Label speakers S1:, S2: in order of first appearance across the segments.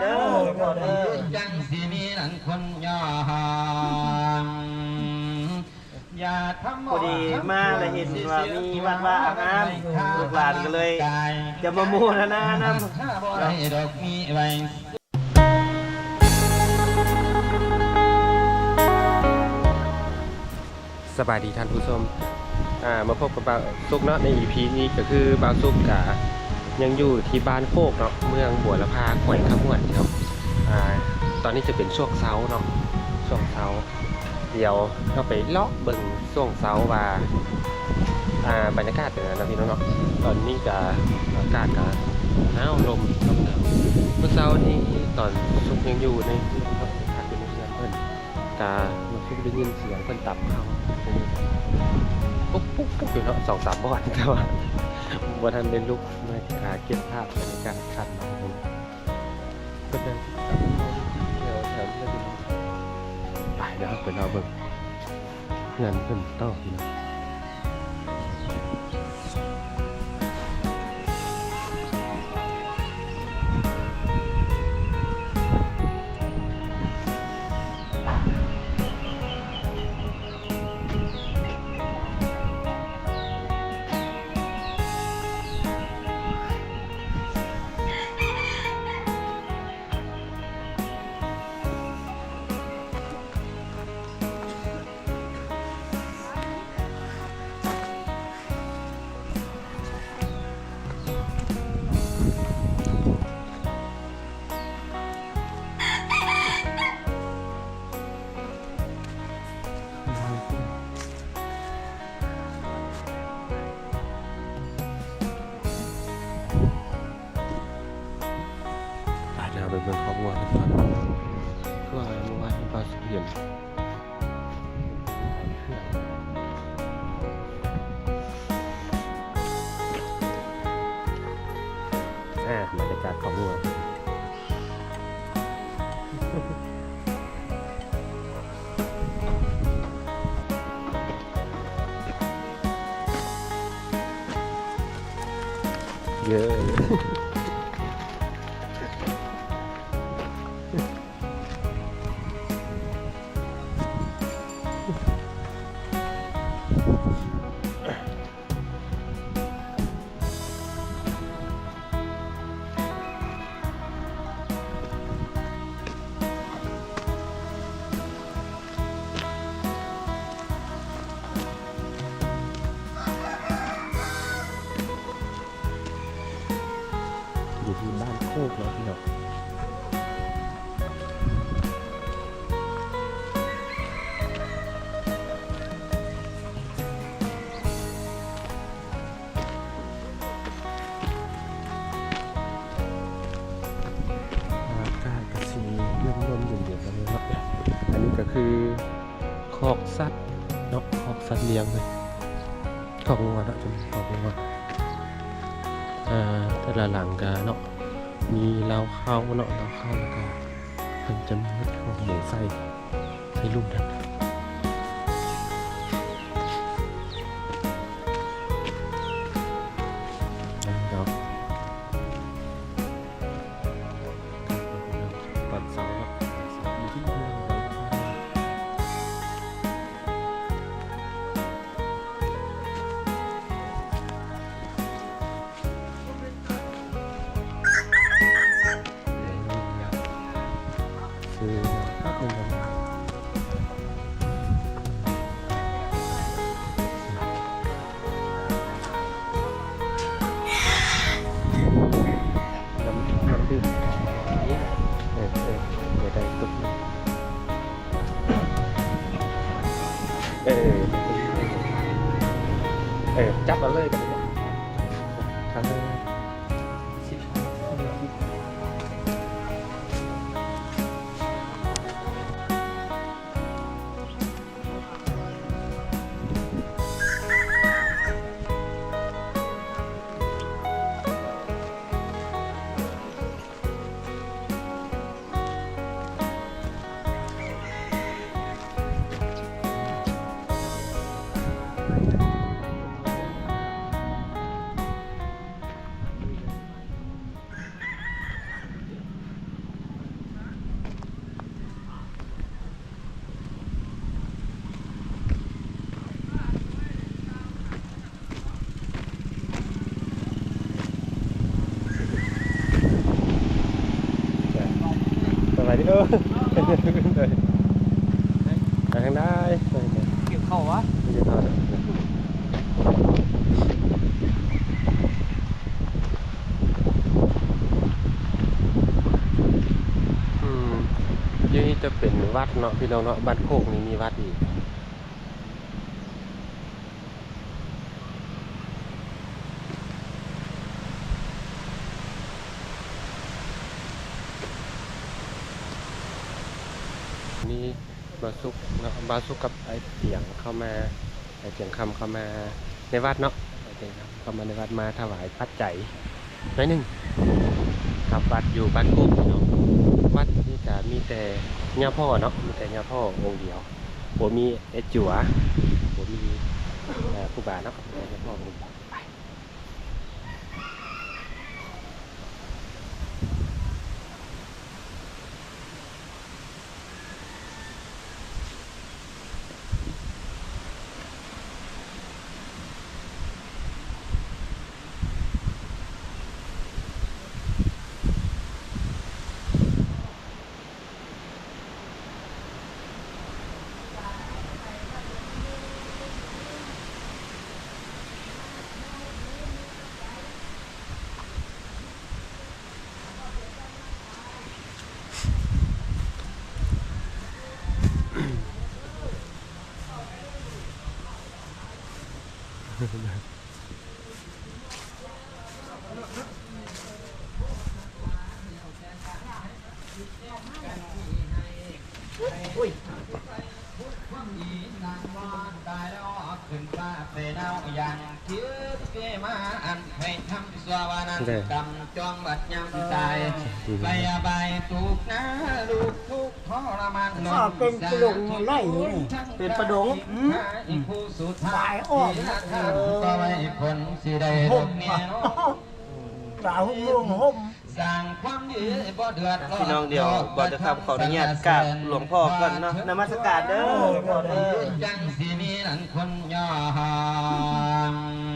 S1: เด้อพ่อเด้อ
S2: จังสีมีนั่นคนยองอย่าทำ
S1: พอดีมาเลยเห็นว่ามีวัดว่าอางามลูกหลานก็เลย จะมามูนะนะน้ำ
S2: ไรดอกมีไว
S3: สบายดีท่านผู้ชม อ่า มาพบกับบ่าวซุกเนาะใน EP นี้ก็คือบ่าวซุกกะ ยังอยู่ที่บ้านโคกเนาะเมืองบัวละพาแขวงขมวนครับอ่าตอนนี้จะเป็นช่วงเช้าเนาะช่วงเช้าเดี๋ยวเราไปเลาะเบิ่งช่วงเช้าว่าอ่าบรรยากาศเป็นไงนะพี่น้องเนาะตอนนี้ก็อากาศก็หนาวลมลมหนาวเมื่อเช้านี้ตอนซุกยังอยู่ในเรือนเนาะพักอยู่ในเรือนเพิ่นกามันซุกได้ยินเสียงเพิ่นตับเข้าปุ๊บปุ๊บปุ๊บอยู่เนาะสองสามบอนแต่ว่า บ่ทันได้ลุกมาหาเก็บภาพบรรยากาศคันผมก็เดินเที่ยวแถวนี้ไปเดี๋ยวไปรอเบิกเงินเพิ่นต่อพี่น้อง เที่บ้านโคกแล้วพี่เนลมเย็นๆแล้วนะคือคอกสัตว์เนาะคอกสัตว์เลี้ยงเลยคอกงัวเนาะจนคอกงัวอ่าแต่ละหลังกาเนาะ มีเหล้าข้าวเนาะเหล้าข้าวแล้วก็มันจะมีของหมูใส่ใส่ลูกนั่น เออไปทางได้ไปทางได้
S1: เก็บเข้าวะ
S3: ไม่ได้ทอดอืมยี่นี่จะเป็นวัดเนาะพี่น้องเนาะบ้านโคกนี่มีวัดอีก นี่บาสุกเนาะบาสุกกับไอเสียงเข้ามาไอเสียงคำเข้ามาในวัดเนาะไอเสียงคำเข้ามาในวัดมาถวายปัจจัยหน้อยหนึ่งกับวัดอยู่บ้านกุ๊กเนาะวัดนี่จะมีแต่ย่าพ่อเนาะมีแต่ย่าพ่อองค์เดียวผมมีเอจัวผมมีผู้บาเนาะย่าพ่อองค์เดียวไป
S2: ตายแล้วขึ้นฟ้าไปดาวอย่างคิดเกมาอันให้ทำสวานันกำ จองบัดยามตายไปอบายถูกนะลูกทุกทรมาน
S4: ข้าเป็นกระดงไล่นี่
S1: เป็นประดง
S2: ผู้สุด
S4: ตายออกนะ
S2: ก็ไม่ผลสิได้ด
S4: ห่
S2: อ
S4: ม
S2: กเนี่ย
S4: สาวห่มห่ม
S2: สร้างความดีบ่เดือดร้อน
S1: พี่น้องเดี๋ยวบอจะทำขออนุญาตกราบหลวงพ่อก่อนเนาะนมัสการเด้อหลวงพ่อเด้อ
S2: จังสิมีนั่นคนย่อหางอย่าทำ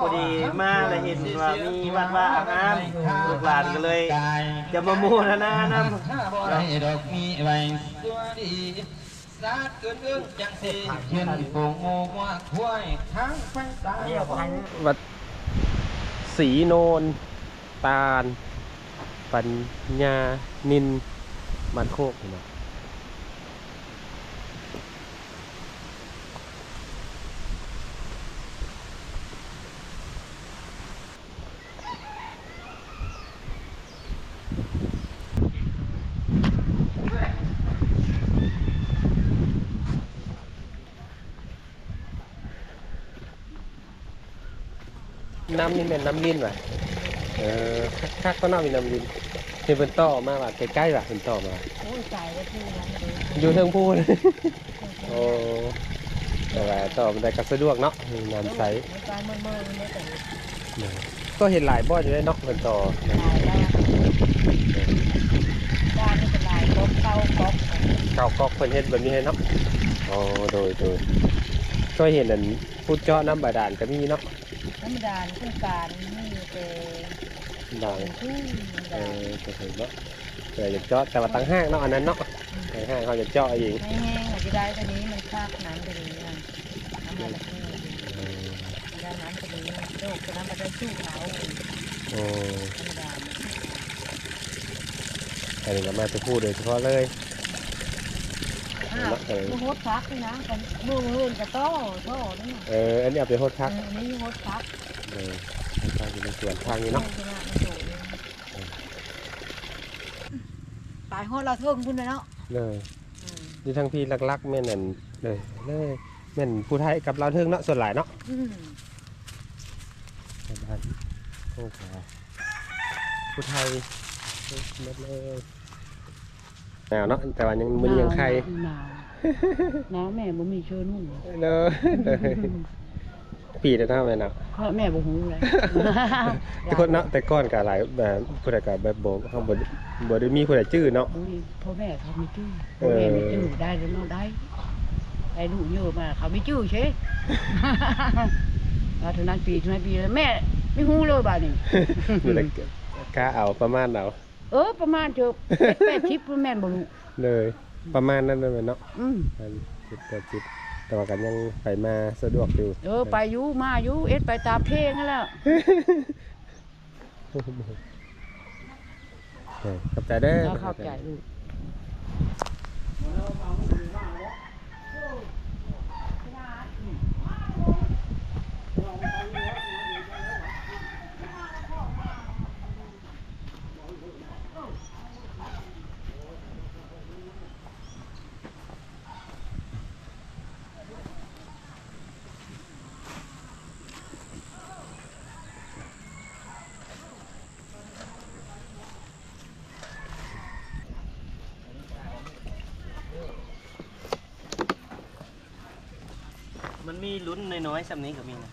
S1: พอดีมาแล้วเห็นว่ามีวัดว่าอางามลูกหลานก็เลย จะมามูทนานำ
S2: ถ้าบ่ได้ดอกมีไว้ตัวดีสาดเกินเอื้องจังสิเขียนโป่งโมกว่าควยทางไฟตา
S3: วัดสีโนน ตาล ปัญญานินมันโคกเนาะ น้ำนี่เป็นน้ำลิ้นว่ะเออคักๆก็น่ามีน้ำลิ้นเห็นเป็นต่อมาว่ะใกล้ๆว่ะเป็นต่อมา
S4: โอ้ยตายแล้วที่นั้นเลย
S3: อยู่เทิงพูเลยโอ้แต่ว่าต่อมันได้ก็สะดวกเนาะมีน้ำใส
S4: มันตายเมื่อเมื่อเมื่อแต่
S3: ก็เห็นหลายบ่อนอยู่ได้เนาะเป็นต่อ
S4: ตายแล้วด้านไม่เป็นไรลบเก้าก๊อก
S3: เก่ากอกเพิ่นเฮ็ดแบบนี้ให้เนาะอ๋อโดยโดยก็เห็นอันพูดเจาะน้ำบาดาลก็มีเนาะ
S4: ธรรมดาโครงการนี่เจ
S3: ดัง
S4: อคู่
S3: เออจะเห็นเนาะแต่อยากเจาะแต่ว่าตั้งห้างเนาะอันนั้นเนาะตั้งห้างเขาจะเจาะเอง
S4: ไม่แห้งอาจจะได้ตัวนี้มันคาบน้ำตัวนี้นะน้ำมันละนี่
S3: เออ
S4: ได้น้ำตัวนี้โรคตัวนั้นมันได้สู้เขา
S3: โอ้
S4: ธรรมดา
S3: อันนี้ก็มาจะพูดโดยเฉพาะเลย
S4: อ้าวมือโฮดพักนี่นะกันมืออื่นกับโต้โต้นี่
S3: เอออันนี้เอาไปโฮดพัก
S4: อันนี้โฮดพัก
S3: เออทางอยู่ในสวนทางนี้เนาะ
S4: ตายโหดเราเทิงพุ่นเนาะ
S3: เลยอยู่ทางพี่ลักๆแม่นนั่นเลยเลยแม่นผู้ไทยกับเราวเทิงเนาะส่วนหลายเนาะ
S4: อืม
S3: บ้านโอ้โหผู้ไทยหมดเลย หนาวเนาะแต่ว่ายังมันยังใคร
S4: หนาวหนาวแม่บ่มีเชื้อนุ่ง
S3: เลยเลยปีเดียวเท่าไหร่เนาะ
S4: เพราะแม่บ่ฮู้เลย
S3: ทุกคนเนาะแต่ก่อนก็หลายแบบผู้ใดก็แบบบ่เขาบ่บ่ได้มีผู้ใดจื้อเนาะ
S4: บ่มีพ่อแม่เขาไม่จื้อพ่อแม่ไม่จื้อได้หรือไม่ได้ได้ลูกเยอะมาเขาไม่จื้อเช่มาถึงนั้นปีถึงนั้นปีแล้วแม่ไม่ฮู้เลยบ้านี่
S3: มีแต่กล้าเอาประมาณเอา
S4: อ เออประมาณเถอะแปดชิปแม่นบ่รู้
S3: เลย ประมาณนั้นเลยเนาะ
S4: อืม
S3: อันจิตแต่จิตแต่ว่ากันยังไปมาสะดวกอยู่
S4: เออไปอยู่มาอยู่เอ็ดไปตามเพลงนั่นแหละ
S3: เออขอบใจเด้อ
S4: เราเข้าใจลูก
S1: มันมีลุ้นน้อยๆสำนี้ก็มีนะ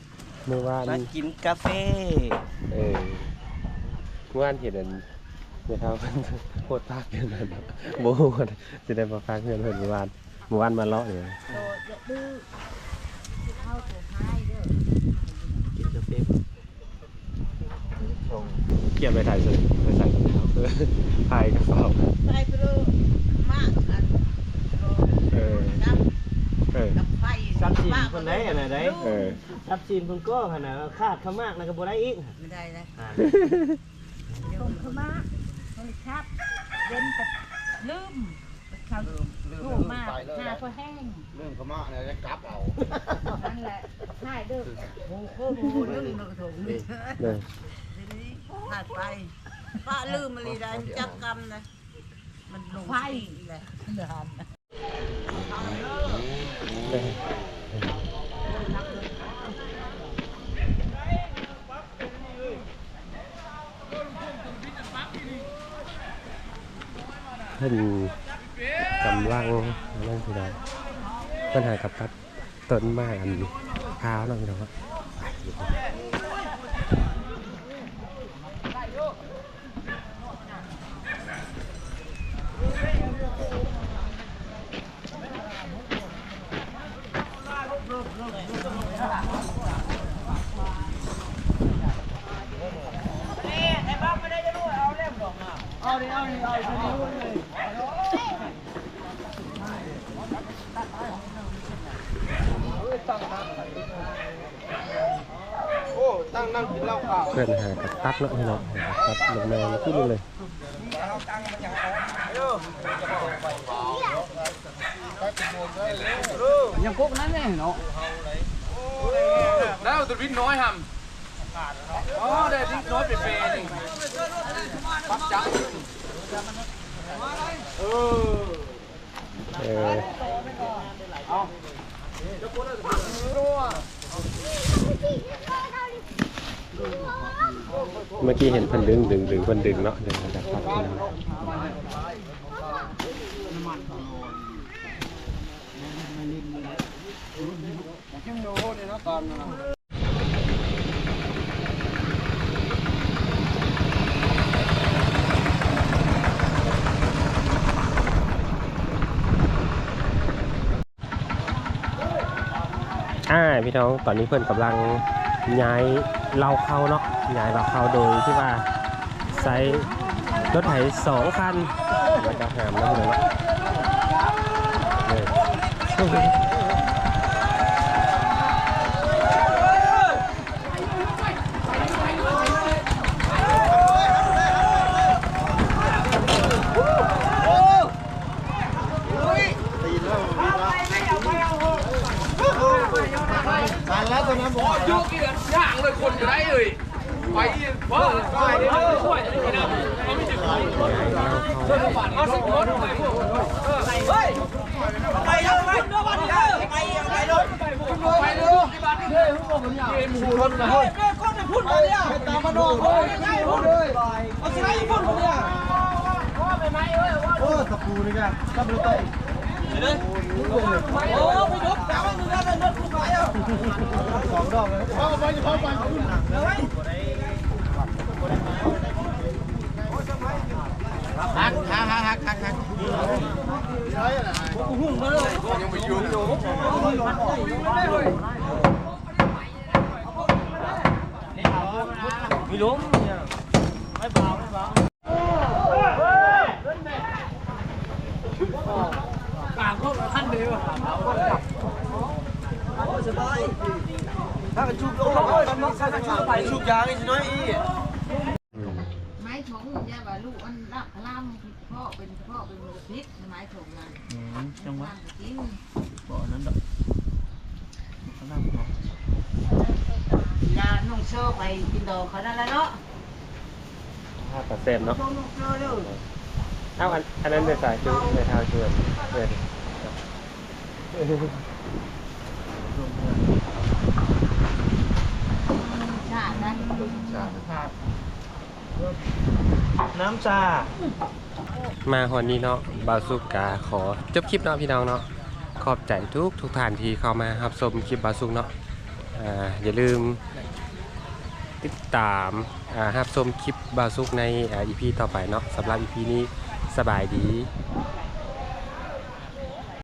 S3: เมื่อวาน
S1: มากินกาแฟ
S3: เออเมื่อวานเห็นอันเมื่อเท้าเพิ่นโคตรภาคเงินนั่นน่ะโบว่าจะได้มาภาคเงินเพิ่นเมื่อวานเมื่อวานมาเลาะเลย
S1: กินกาแฟ
S3: เกี่ยวไปถ่ายสุดไปใส่รองเท้าเออถ่ายกระสอบ
S5: ไปไปดูมากอัน
S3: เออ
S5: น้
S3: เออ
S5: กับไฟ
S1: ซับซีนคนไหนอันไหนได้
S3: เออ
S1: ซับซีนคนก็ขนาดคาดเขามากนะก็บ่ได้อีก
S5: ไม่ได้เลย
S1: อ่า
S4: ส่งเข้ามาเฮ้ยครับเย็นแต่ลืมเขาลูกมากหาพอแห้ง
S6: เรื่องขม่าเนี่ยจะกลับเอา
S4: นั่นแหละใช่เด้อ
S5: โอ้โหเรื่องนกระถงนี่
S3: เด้อ
S5: ทีนี้ขาดไปป้าลืมมาลีได้มันจักกรรมนะมันลงที่แหละ เดือน
S3: เด้อเพิ่นกำลังนั่งพี่น้องปัญหากับตัดต้นไม้อันเท้าวเนาะพี่น้องครับไป
S6: โอ้ตั้งนั่งกิน เหล้าขาว
S3: เพื่อนหากับตัดเนาะพี่น้องตัดลงมาขึ้นเลย
S2: ยังกุ๊กนั้นเนี่ยเนาะแล้วตัววินน้อยหำอ๋อได้วินน้อยเป็นเปย์นี่ปักจัง
S3: เออเมื่อกี้เห็นพันดึงดึงดึงพันดึงเนาะเดี๋ยวจะตัดขึ้นมาอ่า พี่น้องตอนนี้เพื่อนกำลังย้ายเราเข้าเนาะย้ายเราเข้าโดยที่ว่าใช้รถไถสองคันแล้วก็หามแล้วเลยเนาะเลย
S6: ผ่านแล้วตอนนั้นผม
S2: ยุกี่เดือนย่างเลยคนจะได้เลย ไป เพิ่มไปเพิ่มช่วยนี่นะเขาไม่ถึงเอาสิคนไปพวกเฮ้ยไปเร็วไปเร็วไปเร็วไปไปเร็วไปเร็วที่บ้านนี่เลยพวกผมอยากเอ็มหูรถนะเฮ้ยคนจะพูดมาเนี่ยตามมาโน่เลยง่ายพูดเลยเอาสิไรพูดมาเนี่ยว่าไปไหมเอ้ยว่า
S6: โอ้ตะปูนี่กันตะปูไต
S2: โอ้ไปยกแต่ว่ามึงได้เงินกูไปอ่ะ
S6: สองดอกเลยเข้าไปเข้าไป
S2: หักหักหักหักหักหัก
S6: ยังไปยุ่งอยู่
S1: มีลุงเนี่ยไม่เบาไม่เบา
S6: ถ้าเป็นชุบโอ้ยไปชุบยางอีกน้อยอี
S4: พ่อเป็นพ่อเป็นพิษไม้ของมัน
S1: จังหวะ
S4: กิน
S1: บ่นั้นดอกน้ำของ
S5: ยานุ่งเสื้อไปกินดอกเขานั่นแหละเนาะ
S3: ห้าเปอร์เซ็นต์เนาะ
S5: นุ่งเสื้อเลย
S3: เอ้าอันอันนั้นเป็นสายชูในเท้าชวนเพื่อน
S4: ชาตินั้น
S1: น้ำชา
S3: มาหอนนี้เนาะบาสุกาขอจบคลิปเนาะพี่น้องเนาะขอบใจทุกทุกท่านที่เข้ามารับชมคลิปบาสุกเนาะอ่าอย่าลืมติดตามอ่ารับชมคลิปบาสุกในอีพีต่อไปเนาะสำหรับอีพีนี้สบายดี